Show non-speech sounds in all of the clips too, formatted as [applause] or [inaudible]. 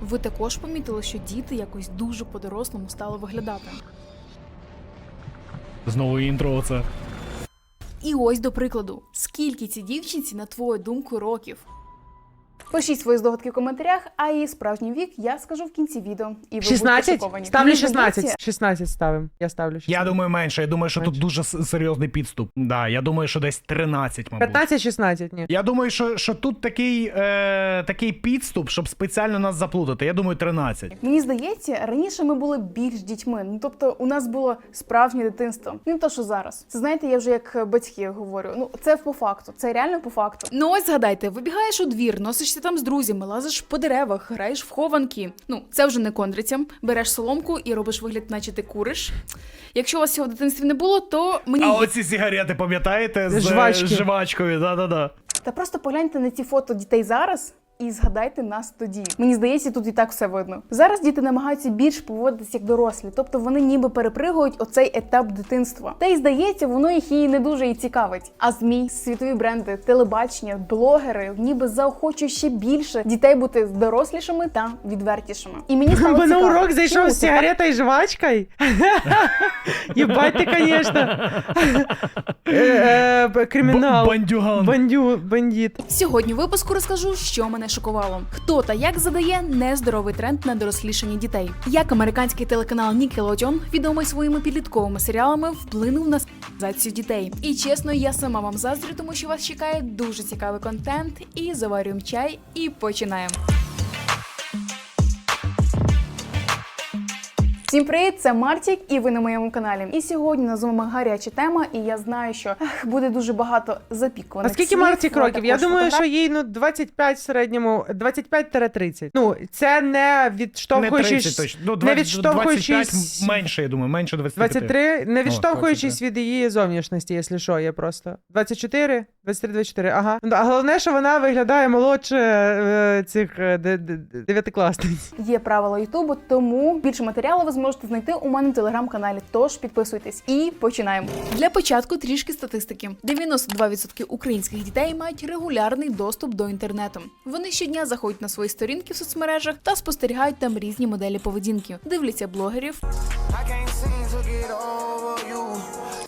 ви також помітили, що діти якось дуже по-дорослому стали виглядати. Знову інтро це. І ось до прикладу, скільки цій дівчинці, на твою думку, років? Пишіть свої здогадки в коментарях, а її справжній вік я скажу в кінці відео. І ви будете 16? шоковані. Ставлю Мені 16. 16 ставим. Я ставлю 16. Я думаю, менше. Я думаю, що тут Менше. дуже с- серйозний підступ. Да, я думаю, що десь 13, мабуть. 15-16, ні. Я думаю, що, що тут такий, е, такий підступ, щоб спеціально нас заплутати. Я думаю, 13. Мені здається, раніше ми були більш дітьми. Ну тобто, у нас було справжнє дитинство. Не то, що зараз. Це знаєте, я вже як батьки говорю. Ну це по факту, це реально по факту. Ну ось згадайте, вибігаєш у двір, носишся там з друзями, лазиш по деревах, граєш в хованки. Ну це вже не кондрицям. Береш соломку і робиш вигляд, наче ти куриш. Якщо у вас цього в дитинстві не було, то мені А оці сигарети, пам'ятаєте? З Жвачки. е, жвачкою, да-да-да. та просто погляньте на ці фото дітей зараз. І згадайте нас тоді. Мені здається, тут і так все видно. Зараз діти намагаються більш поводитися як дорослі, тобто вони ніби перепригують оцей етап дитинства. Та й здається, воно їх і не дуже і цікавить. А змі, світові бренди, телебачення, блогери ніби заохочують ще більше дітей бути дорослішими та відвертішими. І мені стало Бо на урок зайшов з так? і жвачкой. [laughs] Єбать ти, конечно. [laughs] Е, е, Кримінал. Бандюган. Бандю, бандит. Сьогодні в випуску розкажу, що мене шокувало. Хто та як задає нездоровий тренд на дорослішання дітей. Як американський телеканал Nickelodeon, відомий своїми підлітковими серіалами, вплинув на соціалізацію дітей. І чесно, я сама вам заздрю, тому що вас чекає дуже цікавий контент. І заварюємо чай, і починаємо. Всім привіт, це Мартік, і ви на моєму каналі. І сьогодні на вами гаряча тема, і я знаю, що ех, буде дуже багато А запікуваних. скільки слів, Мартік років? Я думаю, що їй ну 25 в середньому, 25-30. Ну, це не Не відштовхуючись... 30 точно. Ну, не відштовхуючись- 25 менше, я думаю, менше 25. 23, не відштовхуючись 23. від її зовнішності, якщо що, я просто. 24? 23-24, ага. Ну, А головне, що вона виглядає молодше е, цих е, де- де- де- дев'ятикласниць. Є правила Ютубу, тому більше матеріалу ви зможете знайти у мене в телеграм-каналі. Тож підписуйтесь і починаємо. Для початку трішки статистики: 92% українських дітей мають регулярний доступ до інтернету. Вони щодня заходять на свої сторінки в соцмережах та спостерігають там різні моделі поведінки, дивляться блогерів.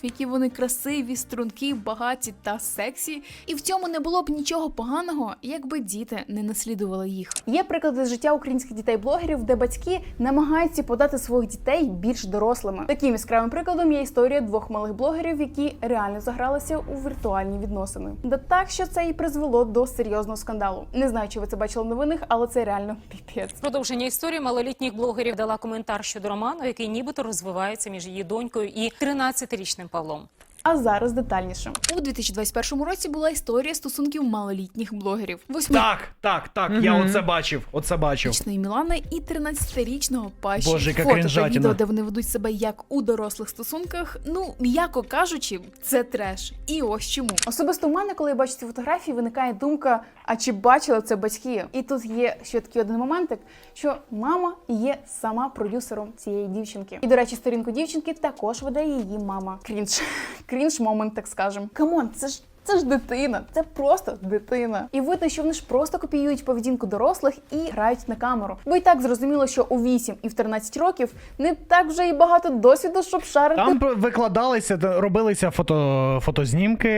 Які вони красиві, стрункі, багаті та сексі, і в цьому не було б нічого поганого, якби діти не наслідували їх. Є приклади з життя українських дітей-блогерів, де батьки намагаються подати своїх дітей більш дорослими. Таким яскравим прикладом є історія двох малих блогерів, які реально загралися у віртуальні відносини. Да так, що це і призвело до серйозного скандалу. Не знаю, чи ви це бачили в новинах, але це реально піпець. Продовження історії малолітніх блогерів дала коментар щодо роману, який нібито розвивається між її донькою і 13-річним Павлом. А зараз детальніше у 2021 році була історія стосунків малолітніх блогерів. Восьми Так, так, так, я оце бачив, оце бачив. річної Мілани і 13-річного Паші. Боже, яка Фото та відео, де вони ведуть себе як у дорослих стосунках. Ну, м'яко кажучи, це треш. І ось чому. Особисто у мене, коли я бачу ці фотографії, виникає думка: а чи бачили це батьки? І тут є ще такий один моментик, що мама є сама продюсером цієї дівчинки. І, до речі, сторінку дівчинки також веде її мама. Крінж. [laughs] Крінж момент, так скажем. Камон, це ж. Це ж дитина, це просто дитина. І видно, що вони ж просто копіюють поведінку дорослих і грають на камеру. Бо і так зрозуміло, що у 8 і в 13 років не так вже і багато досвіду, щоб шарити. Там викладалися, робилися фото, фотознімки,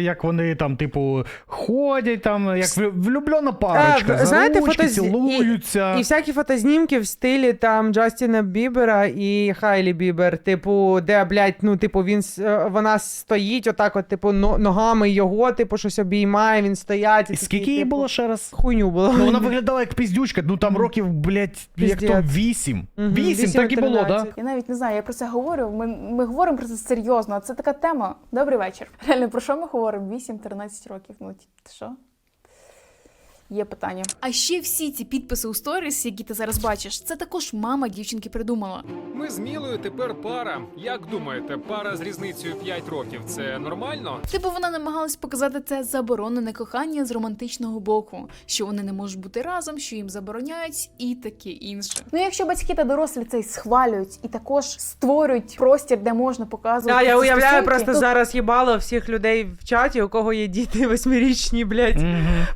як вони там, типу, ходять, там, як влю- влюблена парочка, А, знаєте, за ручки, фотоз- цілуються. І всякі фотознімки в стилі там Джастіна Бібера і Хайлі Бібер, типу, де, блядь, ну, типу, він с- е, вона стоїть, отак, от, типу, но- ногами його, типу, щось обіймає, він стоять. І скільки їй типу, було ще раз? Хуйню було. Ну, вона [laughs] виглядала як піздючка, ну там років, блядь, як то Піздець. вісім. Мгм, Вісім, так і було, 13. да? Я навіть не знаю, я про це говорю. Ми, ми говоримо про це серйозно. а Це така тема. Добрий вечір. Реально, про що ми говоримо? 8-13 років. Ну, ті- що? Є питання. А ще всі ці підписи у сторіс, які ти зараз бачиш, це також мама дівчинки придумала. Ми з Мілою тепер пара. Як думаєте, пара з різницею 5 років це нормально? Типу вона намагалась показати це заборонене кохання з романтичного боку, що вони не можуть бути разом, що їм забороняють, і таке інше. Ну якщо батьки та дорослі це схвалюють і також створюють простір, де можна показувати. А, я ці уявляю стосунки, просто то зараз їбало всіх людей в чаті, у кого є діти восьмирічні, блядь.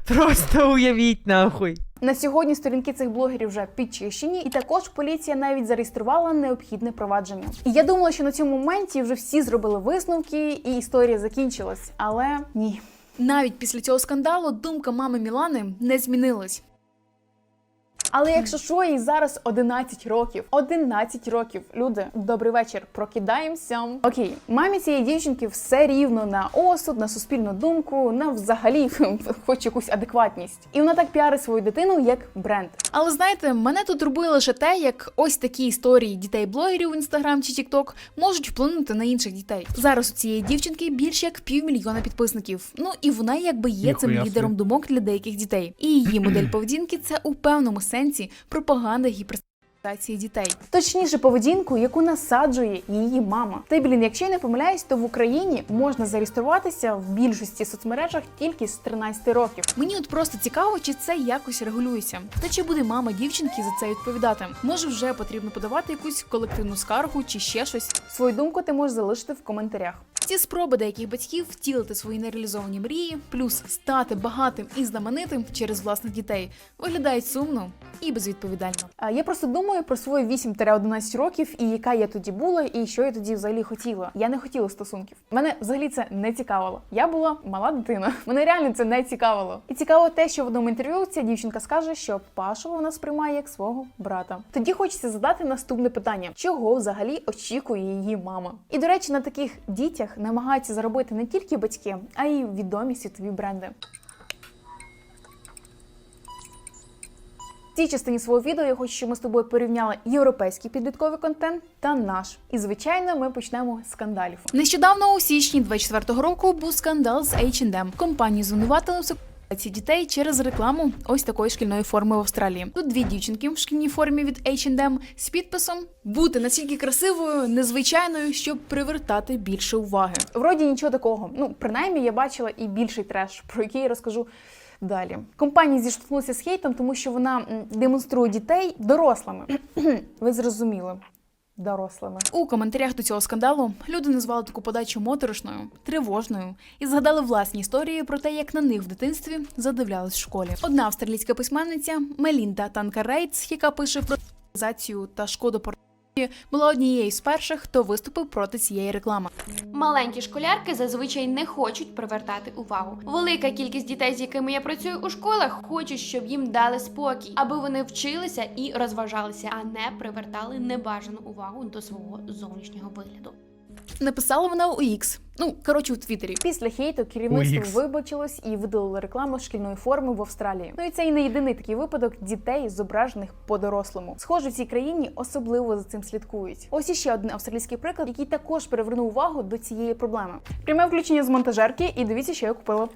Просто уявляю. Уявіть нахуй. На сьогодні сторінки цих блогерів вже підчищені, і також поліція навіть зареєструвала необхідне провадження. І я думала, що на цьому моменті вже всі зробили висновки, і історія закінчилась. Але ні. Навіть після цього скандалу думка мами Мілани не змінилась. Але якщо що, їй зараз 11 років. 11 років. Люди, добрий вечір. Прокидаємося. Окей, мамі цієї дівчинки все рівно на осуд, на суспільну думку, на взагалі [laughs] хоч якусь адекватність. І вона так піарить свою дитину як бренд. Але знаєте, мене тут турбує лише те, як ось такі історії дітей-блогерів в інстаграм чи тікток можуть вплинути на інших дітей. Зараз у цієї дівчинки більше як півмільйона підписників. Ну і вона якби є цим Ніхуя собі. лідером думок для деяких дітей. І її модель поведінки це у певному сенсі пропаганда гіперсексуалізації дітей. Точніше, поведінку, яку насаджує її мама. Та й блін, якщо я не помиляюсь, то в Україні можна зареєструватися в більшості соцмережах тільки з 13 років. Мені от просто цікаво, чи це якось регулюється. Та чи буде мама дівчинки за це відповідати? Може, вже потрібно подавати якусь колективну скаргу чи ще щось. Свою думку ти можеш залишити в коментарях. Ці спроби деяких батьків втілити свої нереалізовані мрії, плюс стати багатим і знаменитим через власних дітей, виглядають сумно і безвідповідально. Я просто думаю про свої 8-11 років і яка я тоді була, і що я тоді взагалі хотіла. Я не хотіла стосунків. Мене взагалі це не цікавило. Я була мала дитина. [laughs] Мене реально це не цікавило. І цікаво те, що в одному інтерв'ю ця дівчинка скаже, що Пашу вона сприймає як свого брата. Тоді хочеться задати наступне питання: чого взагалі очікує її мама? І до речі, на таких дітях намагаються заробити не тільки батьки, а й відомі світові бренди. В цій частині свого відео я хочу, щоб ми з тобою порівняли європейський підлітковий контент та наш. І звичайно, ми почнемо з скандалів. Нещодавно у січні 24-го року був скандал з H&M. Компанії звинуватили сексуалізації дітей через рекламу ось такої шкільної форми в Австралії. Тут дві дівчинки в шкільній формі від H&M з підписом бути настільки красивою, незвичайною, щоб привертати більше уваги. Вроді нічого такого. Ну, принаймні, я бачила і більший треш, про який я розкажу Далі компанії зіштовхнулися з хейтом, тому що вона демонструє дітей дорослими. [clears throat] Ви зрозуміли. Дорослими у коментарях до цього скандалу люди назвали таку подачу моторошною, тривожною і згадали власні історії про те, як на них в дитинстві задивлялись в школі. Одна австралійська письменниця Мелінда Танкарейтс, яка пише про та шкоду була однією з перших, хто виступив проти цієї реклами. Маленькі школярки зазвичай не хочуть привертати увагу. Велика кількість дітей, з якими я працюю у школах, хочуть, щоб їм дали спокій, аби вони вчилися і розважалися, а не привертали небажану увагу до свого зовнішнього вигляду. Написала вона у X. Ну, коротше, у Твіттері. Після хейту керівництво вибачилось і видалило рекламу шкільної форми в Австралії. Ну і це і не єдиний такий випадок дітей, зображених по-дорослому. Схоже, в цій країні особливо за цим слідкують. Ось іще один австралійський приклад, який також привернув увагу до цієї проблеми. Пряме включення з монтажерки, і дивіться, що я купила.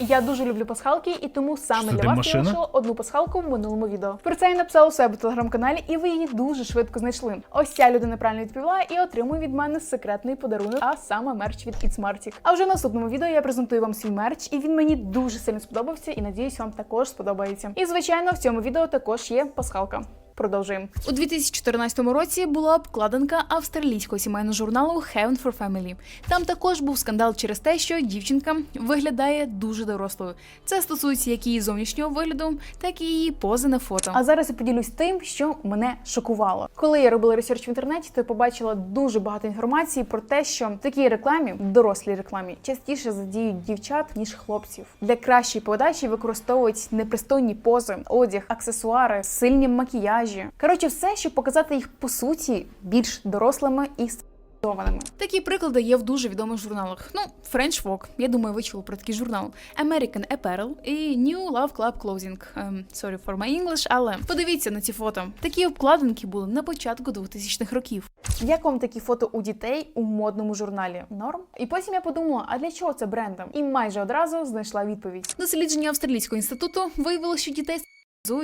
Я дуже люблю пасхалки, і тому саме для вас я машина? лишила одну пасхалку в минулому відео. Про це я написала у себе в телеграм-каналі, і ви її дуже швидко знайшли. Ось ця людина правильно відповіла і отримує від мене секретний подарунок, а саме мерч від It's Martic. А вже в наступному відео я презентую вам свій мерч, і він мені дуже сильно сподобався, і надіюсь, вам також сподобається. І звичайно, в цьому відео також є пасхалка. Продовжуємо. У 2014 році була обкладинка австралійського сімейного журналу Heaven for Family. Там також був скандал через те, що дівчинка виглядає дуже дорослою. Це стосується як її зовнішнього вигляду, так і її пози на фото. А зараз я поділюсь тим, що мене шокувало. Коли я робила ресерч в інтернеті, то я побачила дуже багато інформації про те, що в такій рекламі, дорослій рекламі, частіше задіють дівчат ніж хлопців. Для кращої подачі використовують непристойні пози, одяг, аксесуари, сильні макіяжі. Коротше, все, щоб показати їх по суті більш дорослими і стилізованими. Такі приклади є в дуже відомих журналах. Ну, French Vogue, я думаю, ви чули про такий журнал, American Apparel і New Love Club Clothing. Ем, sorry for my English, але подивіться на ці фото. Такі обкладинки були на початку 2000-х років. Як вам такі фото у дітей у модному журналі? Норм? І потім я подумала, а для чого це брендам? І майже одразу знайшла відповідь. Дослідження австралійського інституту виявило, що дітей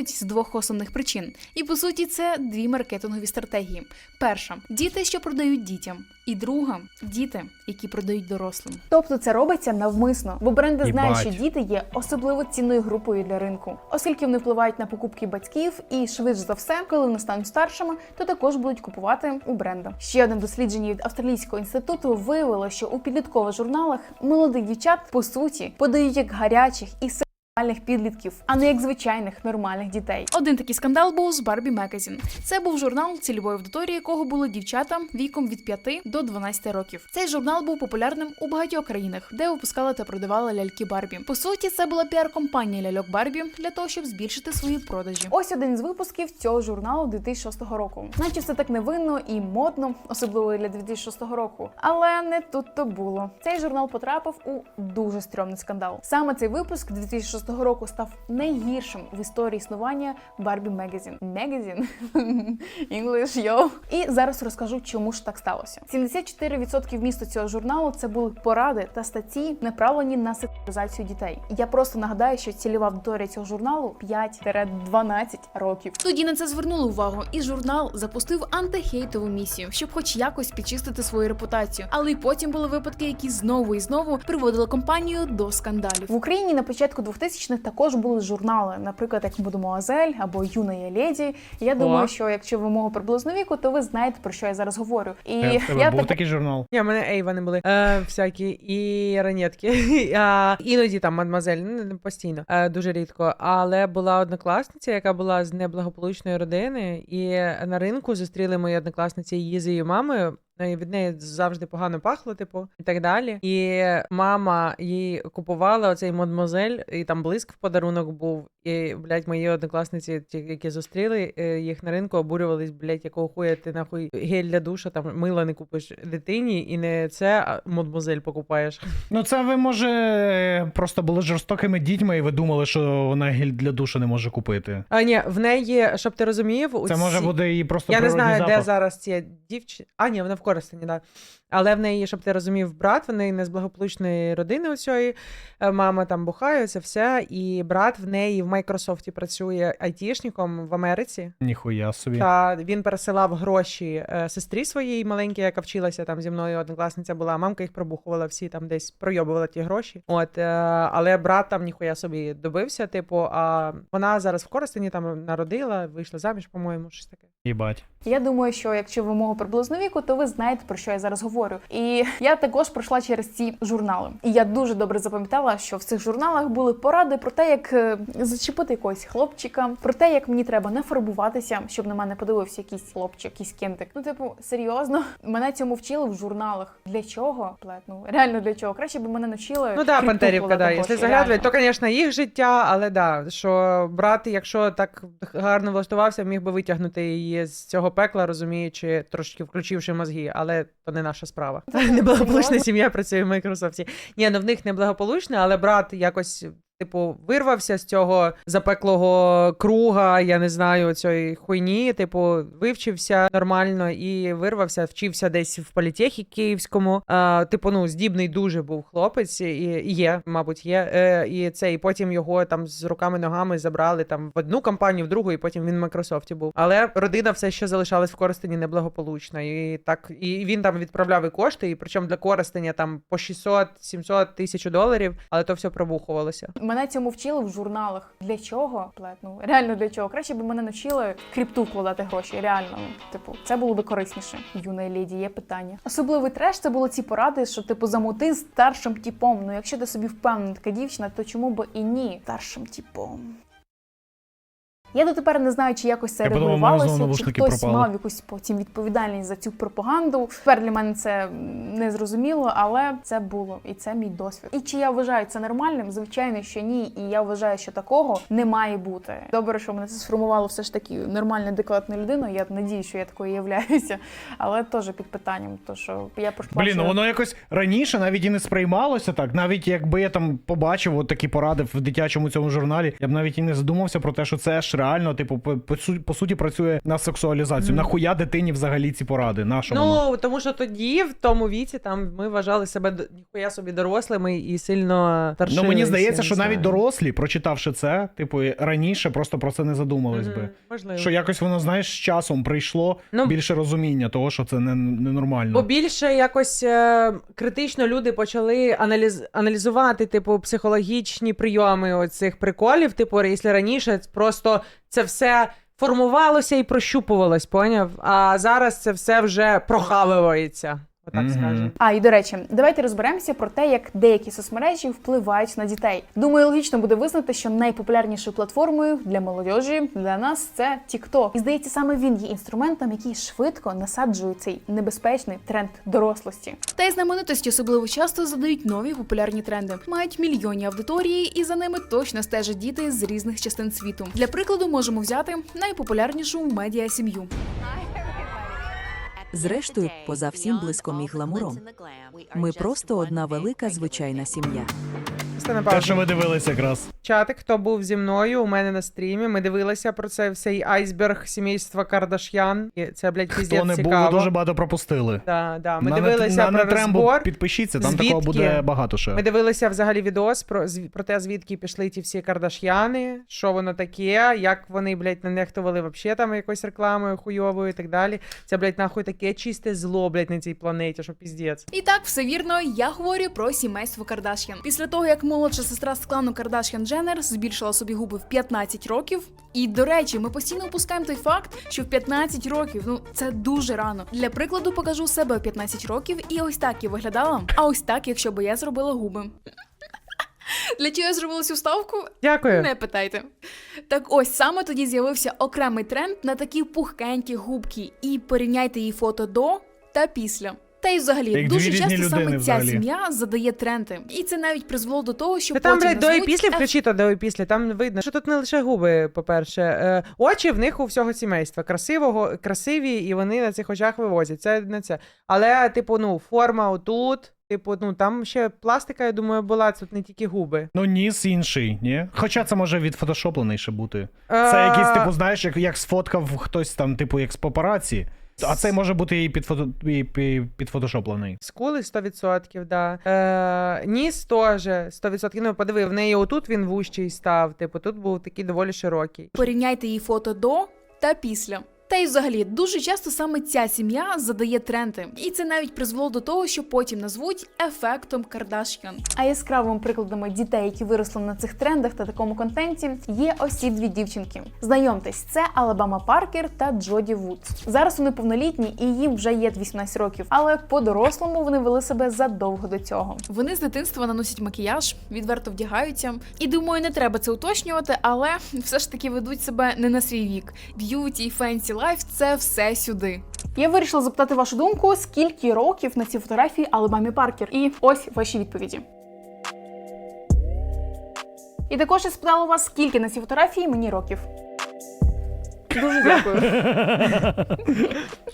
з двох основних причин. І по суті, це дві маркетингові стратегії: перша діти, що продають дітям, і друга діти, які продають дорослим. Тобто це робиться навмисно, бо бренди знають, що діти є особливо цінною групою для ринку, оскільки вони впливають на покупки батьків, і швидше за все, коли вони стануть старшими, то також будуть купувати у бренда. Ще одне дослідження від австралійського інституту виявило, що у підліткових журналах молодих дівчат по суті подають як гарячих і сексуальних підлітків, а не як звичайних нормальних дітей. Один такий скандал був з Barbie Magazine. Це був журнал, цільової аудиторії якого було дівчатам віком від 5 до 12 років. Цей журнал був популярним у багатьох країнах, де випускали та продавали ляльки Барбі. По суті, це була піар-компанія ляльок Барбі для того, щоб збільшити свої продажі. Ось один з випусків цього журналу 2006 року. Наче все так невинно і модно, особливо для 2006 року. Але не тут то було. Цей журнал потрапив у дуже стрьомний скандал. Саме цей випуск 2006 року став найгіршим в історії існування Barbie Magazine. Magazine? English, yo. І зараз розкажу, чому ж так сталося. 74% вмісту цього журналу це були поради та статті, направлені на сексуалізацію дітей. Я просто нагадаю, що цільова аудиторія цього журналу 5-12 років. Тоді на це звернули увагу, і журнал запустив антихейтову місію, щоб хоч якось підчистити свою репутацію. Але й потім були випадки, які знову і знову приводили компанію до скандалів. В Україні на початку 2000-х також були журнали, наприклад, як Мадемуазель або Юна я леді. Я думаю, що якщо ви мого приблизно віку, то ви знаєте про що я зараз говорю. І Е, в тебе я був так такий журнал. Ні, в мене Ейва не були. Е, всякі і ранетки. [laughs] а, іноді там мадмазель, ну не постійно, е, дуже рідко. Але була однокласниця, яка була з неблагополучної родини, і на ринку зустріли мої однокласниці її з її мамою. Ну, І від неї завжди погано пахло, типу, і так далі. І мама їй купувала оцей мадмозель, і там блиск в подарунок був. І, блядь, мої однокласниці, ті, які зустріли е, їх на ринку, обурювались, блядь, якого хуя ти нахуй гель для душа, там мила не купиш дитині, і не це, а мадмозель покупаєш. Ну, це ви, може, просто були жорстокими дітьми, і ви думали, що вона гель для душу не може купити. А ні, в неї, щоб ти розумів, Це може ці- бути і просто Я не знаю, де зараз ці дівчини. А, ні, вона в Коростені, да. Але в неї, щоб ти розумів, брат, вони не з благополучної родини усьої. Е, Мама там бухає, це все. І брат в неї в Майкрософті працює айтішником в Америці. Ніхуя собі. Та він пересилав гроші е, сестрі своїй маленькій, яка вчилася там зі мною однокласниця була. Мамка їх пробухувала всі там десь пройобувала ті гроші. От, е, але брат там ніхуя собі добився. Типу, а вона зараз в Коростені там народила, вийшла заміж, по-моєму, щось таке. Їбать. Я думаю, що якщо ви мого приблизно віку, то ви знаєте про що я зараз говорю. І я також пройшла через ці журнали. І я дуже добре запам'ятала, що в цих журналах були поради про те, як е, зачепити якогось хлопчика, про те, як мені треба не фарбуватися, щоб на мене подивився якийсь хлопчик, якийсь кентик. Ну, типу, серйозно, [laughs] мене цьому вчили в журналах. Для чого? Блядь, ну реально для чого? Краще б мене навчили. Ну да, Пантерівка, да. Якщо заглядувати, то, звісно, їх життя, але да, що брат, якщо так гарно влаштувався, міг би витягнути її з цього пекла, розуміючи, трошки включивши мозги, але то не наша справа. Неблагополучна серйозно? сім'я працює в Майкрософті. Ні, ну в них неблагополучна, але брат якось. Типу, вирвався з цього запеклого круга, я не знаю, цієї хуйні. Типу, вивчився нормально і вирвався, вчився десь в політехі київському. А, типу, ну, здібний дуже був хлопець, і, є, мабуть, є. Е, і це, і потім його там з руками ногами забрали там в одну компанію, в другу, і потім він в Майкрософті був. Але родина все ще залишалась в Коростені неблагополучна. І так, і він там відправляв і кошти, і причому для Коростеня там по 600, 700 тисяч доларів, але то все пробухувалося. Мене цьому вчили в журналах. Для чого? Блядь, ну реально для чого? Краще б мене навчили крипту вкладати гроші. Реально, ну типу, це було би корисніше. Юна леді, є питання. Особливий треш це були ці поради, що типу замути з старшим тіпом. Ну якщо ти собі впевнена така дівчина, то чому би і ні? Старшим типом. Я дотепер не знаю, чи якось це Я регулювалося, чи хтось пропали. мав якусь потім відповідальність за цю пропаганду. Тепер для мене це не зрозуміло, але це було і це мій досвід. І чи я вважаю це нормальним? Звичайно, що ні. І я вважаю, що такого не має бути. Добре, що мене це сформувало все ж таки нормальну адекватну людину. Я надію, що я такою являюся, але теж під питанням. То що я Блін, ну воно якось раніше навіть і не сприймалося так. Навіть якби я там побачив от такі поради в дитячому цьому журналі, я б навіть і не задумався про те, що це ж реально, типу, по, по, по суті, працює на сексуалізацію. Мгм. Нахуя дитині взагалі ці поради? На що воно? Ну, тому що тоді, в тому віці, там ми вважали себе ніхуя собі дорослими і сильно. Ну мені здається, що навіть дорослі, прочитавши це, типу, раніше просто про це не задумались Мгм, би. Можливо. Що якось воно, знаєш, з часом прийшло Ну, більше розуміння того, що це не- ненормально. Бо більше якось е, критично люди почали аналіз, аналізувати, типу, психологічні прийоми оцих приколів. Типу, якщо раніше просто це все формувалося і прощупувалось, поняв? А зараз це все вже прохавується. Отак Мгм. скажемо. А і до речі, давайте розберемося про те, як деякі соцмережі впливають на дітей. Думаю, логічно буде визнати, що найпопулярнішою платформою для молодежі для нас це TikTok. І здається, саме він є інструментом, який швидко насаджує цей небезпечний тренд дорослості. Та й знаменитості особливо часто задають нові популярні тренди, мають мільйонні аудиторії, і за ними точно стежать діти з різних частин світу. Для прикладу можемо взяти найпопулярнішу медіа сім'ю. Зрештою, поза всім блиском і гламуром. Ми просто одна велика звичайна сім'я. Стане Те, що ви дивилися якраз. Чатик, хто був зі мною у мене на стрімі, ми дивилися про це цей айсберг сімейства Кардаш'ян. І це, блядь, Хто піздець не був, цікаво. ви дуже багато пропустили. Да, да. Ми на, дивилися на, на про Нетрембу розбор. підпишіться, там Звідки? такого буде багато ще. Ми дивилися взагалі відос про, зві- про те, звідки пішли ті всі кардаш'яни, що воно таке, як вони, блядь, не нехтували вообще там якоюсь рекламою хуйовою і так далі. Це, блядь, нахуй таке чисте зло, блядь, на цій планеті, що піздець. І так, все вірно, я говорю про сімейство Кардаш'ян. Після того, як молодша сестра з клану Кардаш'ян Дженнер збільшила собі губи в 15 років. І до речі, ми постійно опускаємо той факт, що в 15 років ну це дуже рано. Для прикладу покажу себе в 15 років, і ось так я виглядала. А ось так, якщо би я зробила губи. [laughs] Для чого я зробила цю ставку? Дякую. Не питайте. Так ось саме тоді з'явився окремий тренд на такі пухкенькі губки. І порівняйте її фото до та після. Та й взагалі Як дуже різні часто саме ця взагалі. сім'я задає тренди, і це навіть призвело до того, що Та там, потім блядь, до і назвуть після F- включи то до і після. Там видно, що тут не лише губи, по-перше. Е, очі в них у всього сімейства. Красивого, красиві, і вони на цих очах вивозять. Це не це. Але, типу, ну, форма отут. Типу, ну там ще пластика, я думаю, була тут не тільки губи. Ну, ніс інший, ні? Хоча це може відфотошоплений ще бути. Це Е, якийсь, типу, знаєш, як, як сфоткав хтось там, типу, як з папараці. А це може бути і підфото, і пі- підфотошоплений. Скули 100%, да. Е, ніс теж 100%. Ну, подиви, в неї отут він вущий став. Типу, тут був такий доволі широкий. порівняйте її фото до та після. Та й взагалі дуже часто саме ця сім'я задає тренди, і це навіть призвело до того, що потім назвуть ефектом Кардаш'ян. А яскравими прикладами дітей, які виросли на цих трендах та такому контенті, є ось ці дві дівчинки. Знайомтесь, це Алабама Паркер та Джоді Вудс. Зараз вони повнолітні і їм вже є 18 років, але по-дорослому вони вели себе задовго до цього. Вони з дитинства наносять макіяж, відверто вдягаються. І думаю, не треба це уточнювати, але [laughs] все ж таки ведуть себе не на свій вік. Б'юті, фенсі лайф це все сюди. Я вирішила запитати вашу думку, скільки років на цій фотографії Алабамі Паркер. І ось ваші відповіді. І також я спитала вас, скільки на цій фотографії мені років. Дуже дякую.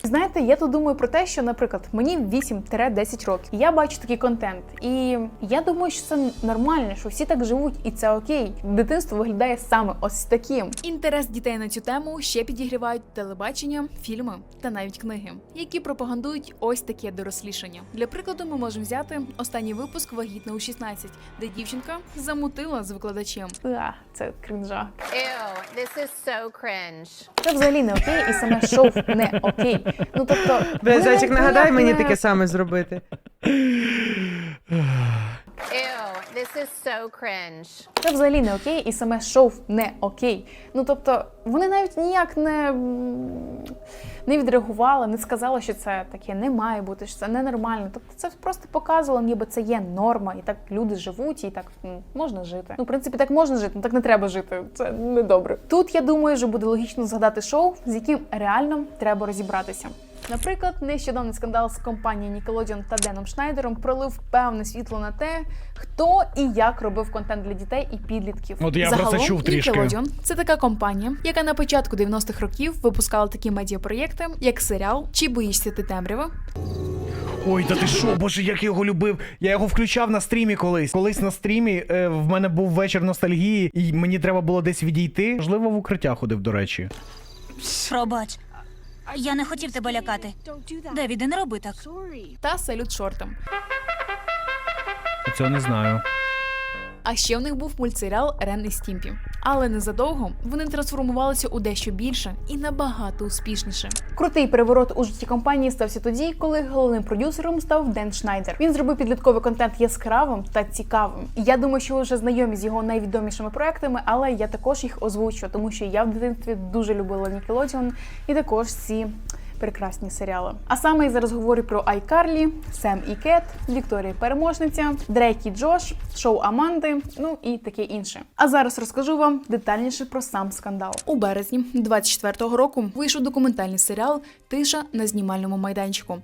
Знаєте, я тут думаю про те, що, наприклад, мені 8-10 років. і Я бачу такий контент. І я думаю, що це нормально, що всі так живуть, і це окей. Дитинство виглядає саме ось таким. Інтерес дітей на цю тему ще підігрівають телебачення, фільми та навіть книги, які пропагандують ось таке дорослішання. Для прикладу, ми можемо взяти останній випуск вагітна у 16, де дівчинка замутила з викладачем. А, це кринжа. Ew, this is so cringe. Це взагалі не окей, і саме шоу не окей. Ну тобто, Бля, зайчик, нагадай мені таке саме зробити. Ew, this is so cringe. Це взагалі не окей, і саме шоу не окей. Ну тобто, вони навіть ніяк не, не відреагувала, не сказала, що це таке не має бути, що це ненормально. Тобто це просто показувало, ніби це є норма, і так люди живуть, і так ну, можна жити. Ну, в принципі, так можна жити, ну так не треба жити. Це не добре. Тут я думаю, що буде логічно згадати шоу, з яким реально треба розібратися. Наприклад, нещодавний скандал з компанією Nickelodeon та Деном Шнайдером пролив певне світло на те, хто і як робив контент для дітей і підлітків. От я про це чув трішки. Nickelodeon – це така компанія, яка на початку 90-х років випускала такі медіапроєкти, як серіал Чи боїшся ти темряви, Ой, та ти що, боже, як я його любив. Я його включав на стрімі колись. Колись на стрімі е, в мене був вечір ностальгії, і мені треба було десь відійти. Можливо, в укриття ходив, до речі. Пробач. Я не хотів тебе лякати. Девіде, не роби так. Та салют шортом. Цього не знаю. А ще в них був мультсеріал Рен і Стімпі. Але незадовго вони трансформувалися у дещо більше і набагато успішніше. Крутий переворот у житті компанії стався тоді, коли головним продюсером став Ден Шнайдер. Він зробив підлітковий контент яскравим та цікавим. Я думаю, що ви вже знайомі з його найвідомішими проектами, але я також їх озвучу, тому що я в дитинстві дуже любила Nickelodeon і також ці прекрасні серіали. А саме я зараз говорю про Айкарлі, Сем і Кет, Вікторія Переможниця, Дрейк і Джош, шоу Аманди, ну і таке інше. А зараз розкажу вам детальніше про сам скандал. У березні 24-го року вийшов документальний серіал Тиша на знімальному майданчику.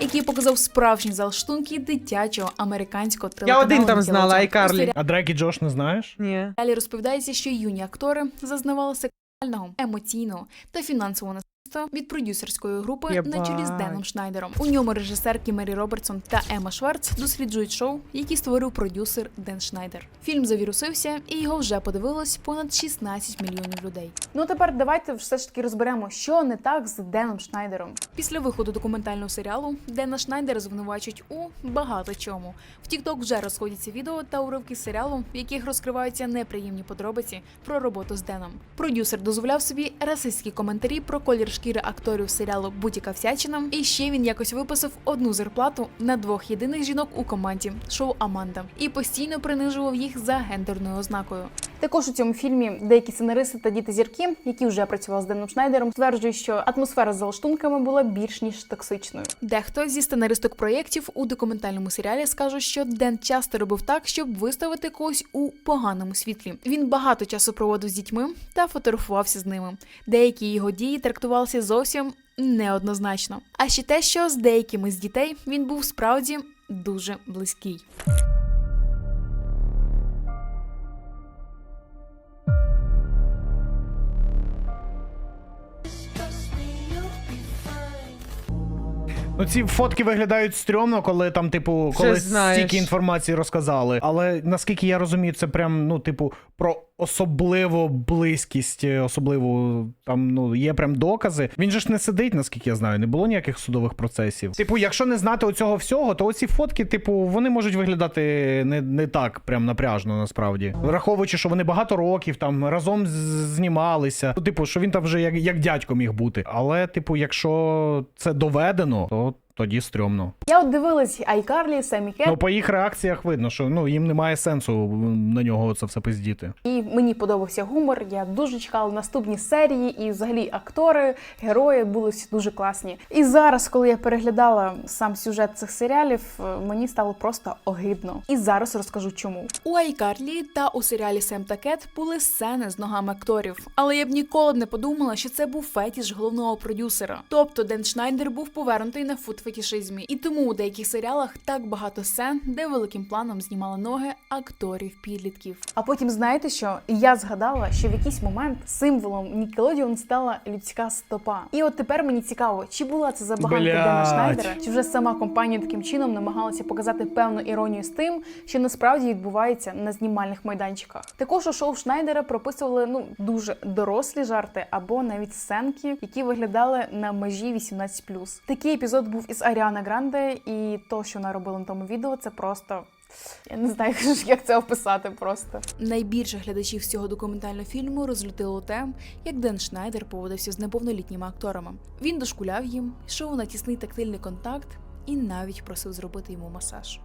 Який показав справжні залштунки дитячого американського Я один там знала. Айкарлі. А Дрейк і Джош не знаєш? Ні. Далі розповідається, що юні актори зазнавали сексуального, емоційного та фінансового насильства від продюсерської групи на чолі з Деном Шнайдером. У ньому режисерки Мері Робертсон та Ема Шварц досліджують шоу, які створив продюсер Ден Шнайдер. Фільм завірусився, і його вже подивилось понад 16 мільйонів людей. Ну тепер давайте все ж таки розберемо, що не так з Деном Шнайдером. Після виходу документального серіалу Дена Шнайдера звинувачують у багато чому. В TikTok вже розходяться відео та уривки серіалу, в яких розкриваються неприємні подробиці про роботу з Деном. Продюсер дозволяв собі расистські коментарі про колір шкіри акторів серіалу Будь-яка всячина. І ще він якось виписав одну зарплату на двох єдиних жінок у команді шоу Аманда і постійно принижував їх за гендерною ознакою. Також у цьому фільмі деякі сценаристи та діти зірки, які вже працювали з Деном Шнайдером, стверджують, що атмосфера з залаштунками була більш ніж токсичною. Дехто зі сценаристок проєктів у документальному серіалі скаже, що Ден часто робив так, щоб виставити когось у поганому світлі. Він багато часу проводив з дітьми та фотографувався з ними. Деякі його дії трактувалися зовсім неоднозначно. А ще те, що з деякими з дітей він був справді дуже близький. Ну, ці фотки виглядають стрьомно, коли там, типу, коли знаєш. стільки інформації розказали. Але наскільки я розумію, це прям, ну, типу, про особливу близькість, е, особливу там, ну, є прям докази. Він же ж не сидить, наскільки я знаю, не було ніяких судових процесів. Типу, якщо не знати оцього всього, то оці фотки, типу, вони можуть виглядати не, не так прям напряжно, насправді. Враховуючи, що вони багато років там разом знімалися. Ну, типу, що він там вже як, як дядько міг бути. Але, типу, якщо це доведено, то тоді стрьомно. Я от дивилась Айкарлі, Семі Кет, Ну, по їх реакціях видно, що ну їм немає сенсу на нього це все пиздіти. і мені подобався гумор. Я дуже чекала наступні серії, і взагалі актори, герої були всі дуже класні. І зараз, коли я переглядала сам сюжет цих серіалів, е, мені стало просто огидно. І зараз розкажу чому. У Айкарлі та у серіалі Сем та Кет були сцени з ногами акторів, але я б ніколи б не подумала, що це був фетіш головного продюсера. Тобто Ден Шнайдер був повернутий на фут-фетішизмі, і тому у деяких серіалах так багато сцен, де великим планом знімали ноги акторів підлітків. А потім знаєте що? Я згадала, що в якийсь момент символом Nickelodeon стала людська стопа. І от тепер мені цікаво, чи була це забаганка. Дена Шнайдера, чи вже сама компанія таким чином намагалася показати певну іронію з тим, що насправді відбувається на знімальних майданчиках. Також у шоу Шнайдера прописували ну дуже дорослі жарти або навіть сценки, які виглядали на межі 18+. Такий епізод був із Аріана Гранде, і то, що вона робила на тому відео, це просто. Я не знаю, [laughs] як це описати просто. Найбільше глядачів з цього документального фільму розлютило те, як Ден Шнайдер поводився з неповнолітніми акторами. Він дошкуляв їм, йшов на тісний тактильний контакт і навіть просив зробити йому масаж.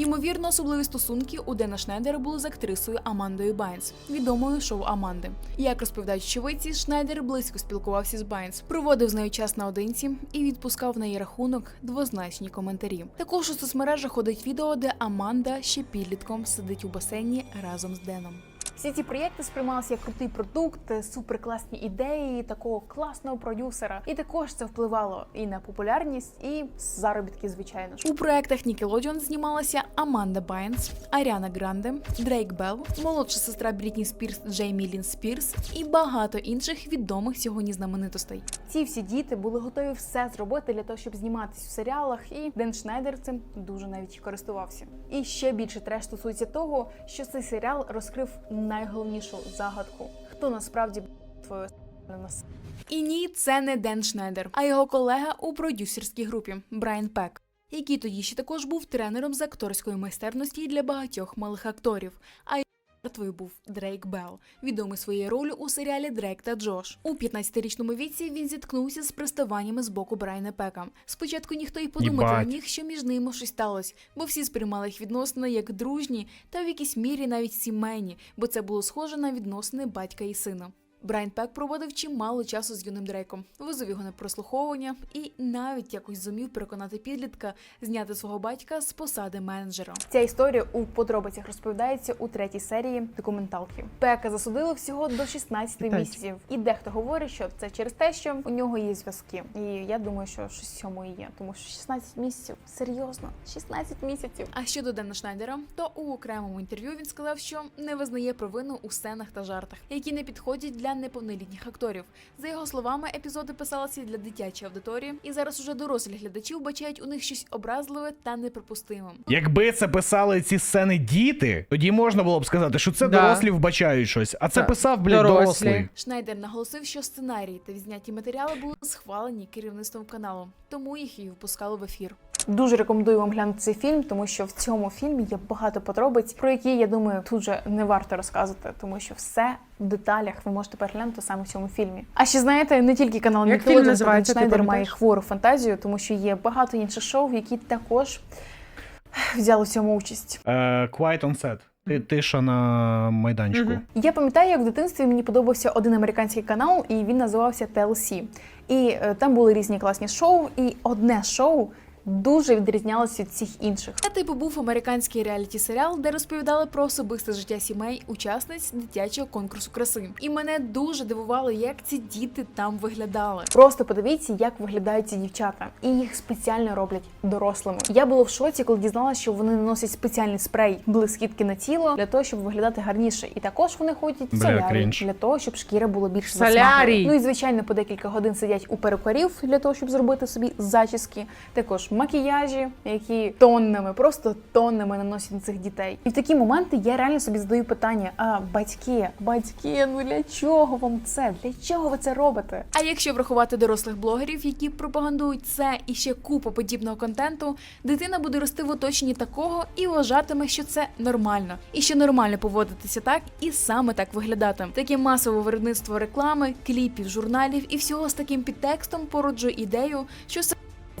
Ймовірно, особливі стосунки у Дена Шнайдера були з актрисою Амандою Байнс, відомою шоу Аманди. Як розповідають очевидці, Шнайдер близько спілкувався з Байнс, проводив з нею час наодинці і відпускав на її рахунок двозначні коментарі. Також у соцмережах ходить відео, де Аманда ще підлітком сидить у басейні разом з Деном. Всі ці проєкти сприймалися як крутий продукт, суперкласні ідеї такого класного продюсера. І також це впливало і на популярність, і заробітки, звичайно ж. У проєктах Nickelodeon знімалася Аманда Байнс, Аріана Гранде, Дрейк Белл, молодша сестра Брітні Спірс Джеймі Лін Спірс і багато інших відомих сьогодні знаменитостей. Ці всі діти були готові все зробити для того, щоб зніматись в серіалах, і Ден Шнайдер цим дуже навіть користувався. І ще більше треш стосується того, що цей серіал розкрив найголовнішу загадку: хто насправді твоє нас. І ні, це не Ден Шнайдер, а його колега у продюсерській групі Брайан Пек, який тоді ще також був тренером з акторської майстерності для багатьох малих акторів. А Мертвою був Дрейк Белл, відомий своєю ролью у серіалі Дрейк та Джош. У 15-річному віці він зіткнувся з приставаннями з боку Брайана Пека. Спочатку ніхто й подумати не міг, що між ними щось сталося, бо всі сприймали їх відносини як дружні та в якійсь мірі навіть сімейні, бо це було схоже на відносини батька і сина. Брайан Пек проводив чимало часу з юним Дрейком, возив його на прослуховування і навіть якось зумів переконати підлітка зняти свого батька з посади менеджера. Ця історія у подробицях розповідається у третій серії документалки. Пека засудили всього до 16 Китайці. місяців, і дехто говорить, що це через те, що у нього є зв'язки. І я думаю, що щось в цьому і є, тому що 16 місяців серйозно, 16 місяців. А щодо Дена Шнайдера, то у окремому інтерв'ю він сказав, що не визнає провину у сценах та жартах, які не підходять для неповнолітніх акторів. За його словами, епізоди писалися для дитячої аудиторії, і зараз уже дорослі глядачі вбачають у них щось образливе та неприпустимим. Якби це писали ці сцени діти, тоді можна було б сказати, що це Да. дорослі вбачають щось. А це Так, писав, блядь, дорослі. дорослий. Шнайдер наголосив, що сценарії та відзняті матеріали були схвалені керівництвом каналу, тому їх і випускали в ефір. Дуже рекомендую вам глянути цей фільм, тому що в цьому фільмі є багато подробиць, про які я думаю, тут же не варто розказувати, тому що все в деталях ви можете переглянути саме в цьому фільмі. А ще знаєте, не тільки канал Nickelodeon Шнайдер має хвору фантазію, тому що є багато інших шоу, які також взяли в цьому участь. Е, Quiet on set. Тиша на майданчику. Мгм. Я пам'ятаю, як в дитинстві мені подобався один американський канал, і він називався TLC. І е, там були різні класні шоу, і одне шоу. Дуже відрізнялося від всіх інших. Це типу був американський реаліті серіал, де розповідали про особисте життя сімей, учасниць дитячого конкурсу краси. І мене дуже дивувало, як ці діти там виглядали. Просто подивіться, як виглядають ці дівчата, і їх спеціально роблять дорослими. Я була в шоці, коли дізналася, що вони наносять спеціальний спрей блискітки на тіло для того, щоб виглядати гарніше. І також вони ходять в Бля, солярій крінж. для того, щоб шкіра була більш засмаглою. Ну і звичайно, по декілька годин сидять у перукарів для того, щоб зробити собі зачіски. Також макіяжі, які тоннами, просто тоннами наносять на цих дітей. І в такі моменти я реально собі задаю питання: а батьки, батьки, ну для чого вам це? Для чого ви це робите? А якщо врахувати дорослих блогерів, які пропагандують це і ще купу подібного контенту, дитина буде рости в оточенні такого і вважатиме, що це нормально, і що нормально поводитися так і саме так виглядати. Таке масове виробництво реклами, кліпів, журналів і всього з таким підтекстом породжує ідею, що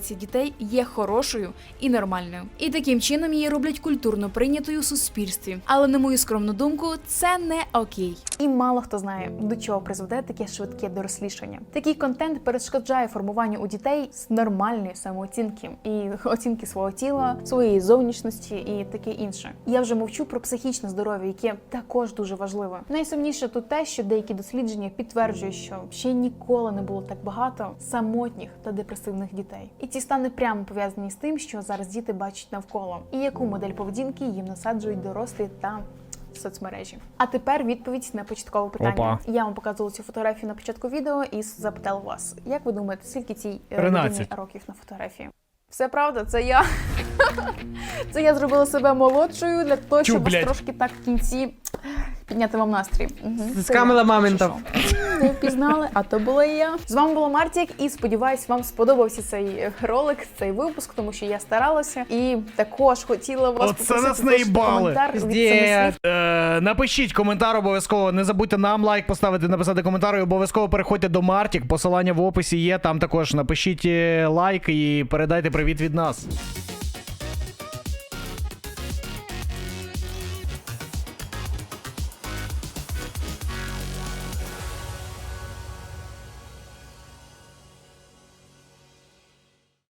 дітей є хорошою і нормальною, і таким чином її роблять культурно прийнятою у суспільстві. Але на мою скромну думку, це не окей. І мало хто знає, до чого призведе таке швидке дорослішання. Такий контент перешкоджає формуванню у дітей з нормальної самооцінки і оцінки свого тіла, своєї зовнішності і таке інше. Я вже мовчу про психічне здоров'я, яке також дуже важливе. Найсумніше тут те, що деякі дослідження підтверджують, що ще ніколи не було так багато самотніх та депресивних дітей. І ці стани прямо пов'язані з тим, що зараз діти бачать навколо, і яку модель поведінки їм насаджують дорослі та соцмережі. А тепер відповідь на початкове питання. Опа. Я вам показувала цю фотографію на початку відео і запитала вас, як ви думаєте, скільки цій е, 13. людині років на фотографії? Все правда, це я. [laughs] Це я зробила себе молодшою для того, щоб вас трошки так в кінці підняти вам настрій. Мгм. Це Скамила я, що. Не впізнали, а то була я. З вами була Мартік, і сподіваюсь, вам сподобався цей ролик, цей випуск, тому що я старалася і також хотіла вас Оце нас наїбали. Е, напишіть коментар обов'язково. Не забудьте нам лайк поставити, написати коментар. І обов'язково переходьте до Мартік. Посилання в описі є. Там також напишіть е, лайк і передайте привіт від нас.